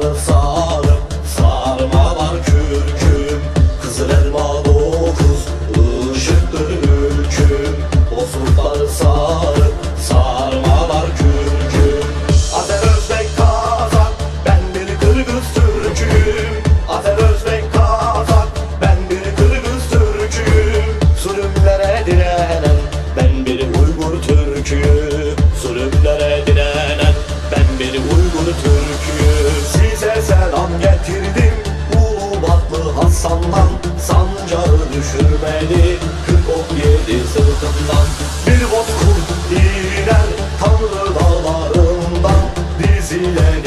sarı sarım Sarmalar kürküm. Kızıl elma dokuz Işıktır mülküm Bozkurtları sarı düşürmedi. 47 sırtından Bir bot kurt iner Tanrı dağlarından Dizine